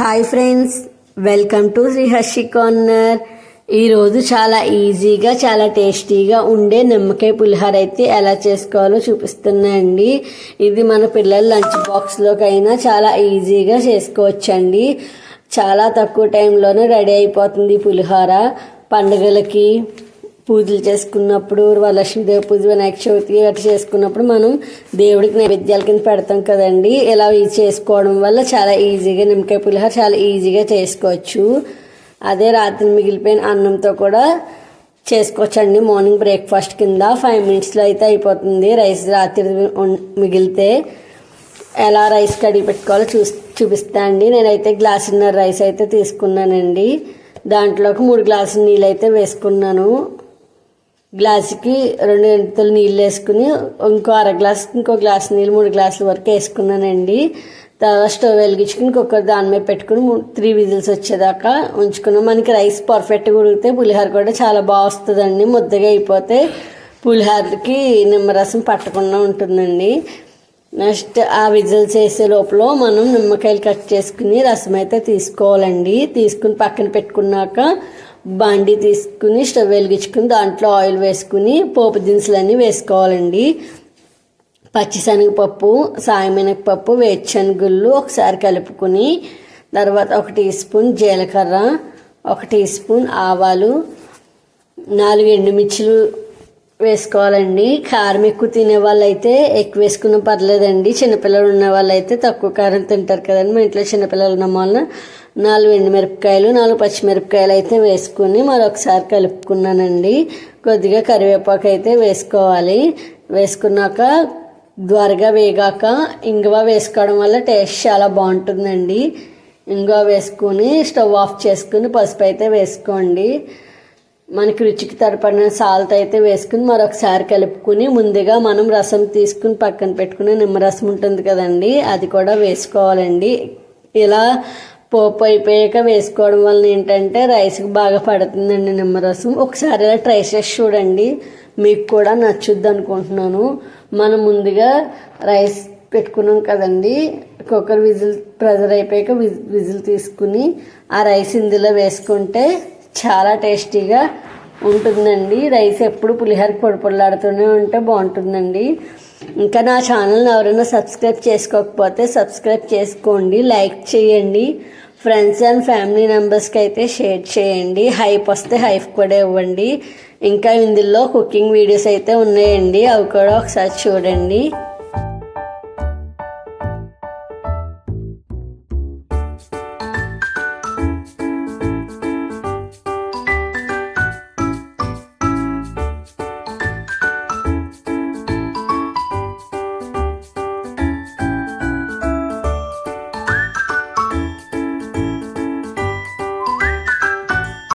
Hi friends welcome to Sriharshi corner. ఈరోజు చాలా ఈజీగా చాలా టేస్టీగా ఉండే నిమ్మకాయ పులిహోర అయితే ఎలా చేసుకోవాలో చూపిస్తున్నాయండి ఇది మన పిల్లల లంచ్ బాక్స్లోకి అయినా చాలా ఈజీగా చేసుకోవచ్చండి. చాలా తక్కువ టైంలోనే రెడీ అయిపోతుంది పులిహోర. పండుగలకి పూజలు చేసుకున్నప్పుడు వరలక్ష్మీదేవి పూజ వినాయక చవితి అటు చేసుకున్నప్పుడు మనం దేవుడికి నైవేద్యాల కింద పెడతాం కదండి. ఇలా ఇది చేసుకోవడం వల్ల చాలా ఈజీగా నిమ్మకాయ పులిహోర చాలా ఈజీగా చేసుకోవచ్చు. అదే రాత్రి మిగిలిపోయిన అన్నంతో కూడా చేసుకోవచ్చండి. మార్నింగ్ బ్రేక్ఫాస్ట్ కింద ఫైవ్ మినిట్స్లో అయితే అయిపోతుంది. రైస్ రాత్రి మిగిలితే ఎలా రైస్ కడిగి పెట్టుకోవాలో చూ చూపిస్తా అండి. నేనైతే గ్లాసున్నర రైస్ అయితే తీసుకున్నానండి. దాంట్లోకి మూడు గ్లాసులు నీళ్ళు అయితే వేసుకున్నాను. గ్లాసుకి రెండు ఎంతలు నీళ్ళు వేసుకుని ఇంకో అర గ్లాస్ ఇంకో గ్లాస్ నీళ్ళు మూడు గ్లాసుల వరకు వేసుకున్నానండి. తర్వాత స్టవ్ వెలిగించుకుని కుక్కర్ దాని మీద పెట్టుకుని త్రీ విజిల్స్ వచ్చేదాకా ఉంచుకున్నాం. మనకి రైస్ పర్ఫెక్ట్గా ఉడికితే పులిహోర కూడా చాలా బాగా వస్తుందండి. ముద్దగా అయిపోతే పులిహోరకి నిమ్మరసం పట్టకుండా ఉంటుందండి. నెక్స్ట్ ఆ విజిల్స్ వేసే లోపల మనం నిమ్మకాయలు కట్ చేసుకుని రసం అయితే తీసుకోవాలండి. తీసుకుని పక్కన పెట్టుకున్నాక బాండి తీసుకుని స్టవ్ వెలిగించుకుని దాంట్లో ఆయిల్ వేసుకుని పోపు దినుసులన్నీ వేసుకోవాలండి. పచ్చిశనగపప్పు సాయమినగపప్పు వేరుశనగుళ్ళు ఒకసారి కలుపుకుని తర్వాత ఒక టీ స్పూన్ జీలకర్ర ఒక టీ స్పూన్ ఆవాలు నాలుగు ఎండుమిర్చులు వేసుకోవాలండి. కారం ఎక్కువ తినే వాళ్ళైతే ఎక్కువ వేసుకున్న పర్లేదండి. చిన్నపిల్లలు ఉన్న వాళ్ళైతే తక్కువ కారం తింటారు కదండి. మా ఇంట్లో చిన్నపిల్లలు ఉన్న వాళ్ళు నాలుగు ఎండుమిరపకాయలు నాలుగు పచ్చిమిరపకాయలు అయితే వేసుకుని మరొకసారి కలుపుకున్నానండి. కొద్దిగా కరివేపాకు అయితే వేసుకోవాలి. వేసుకున్నాక ద్వారగా వేగాక ఇంగువ వేసుకోవడం వల్ల టేస్ట్ చాలా బాగుంటుందండి. ఇంగువ వేసుకుని స్టవ్ ఆఫ్ చేసుకుని పసుపు అయితే వేసుకోండి. మనకి రుచికి తరపడిన సాల్ట్ అయితే వేసుకుని మరొకసారి కలుపుకుని ముందుగా మనం రసం తీసుకుని పక్కన పెట్టుకుని నిమ్మరసం ఉంటుంది కదండి అది కూడా వేసుకోవాలండి. ఇలా పోపు అయిపోయాక వేసుకోవడం వలన ఏంటంటే రైస్కి బాగా పడుతుందండి నిమ్మరసం. ఒకసారి ఇలా ట్రై చేసి చూడండి. మీకు కూడా నచ్చుద్ది అనుకుంటున్నాను. మనం ముందుగా రైస్ పెట్టుకున్నాం కదండి. కుక్కర్ విజిల్ ప్రెజర్ అయిపోయాక విజ్- విజిల్ తీసుకుని ఆ రైస్ ఇందులో వేసుకుంటే చాలా టేస్టీగా ఉంటుందండి. రైస్ ఎప్పుడు పులిహోర పొడిపొడలాడుతూనే ఉంటే బాగుంటుందండి. ఇంకా నా ఛానల్ని ఎవరైనా సబ్స్క్రైబ్ చేసుకోకపోతే సబ్స్క్రైబ్ చేసుకోండి లైక్ చేయండి. ఫ్రెండ్స్ అండ్ ఫ్యామిలీ మెంబర్స్కి అయితే షేర్ చేయండి. హైప్ వస్తే హైప్ కూడా ఇవ్వండి. ఇంకా ఇందులో కుకింగ్ వీడియోస్ అయితే ఉన్నాయండి. అవి కూడా ఒకసారి చూడండి.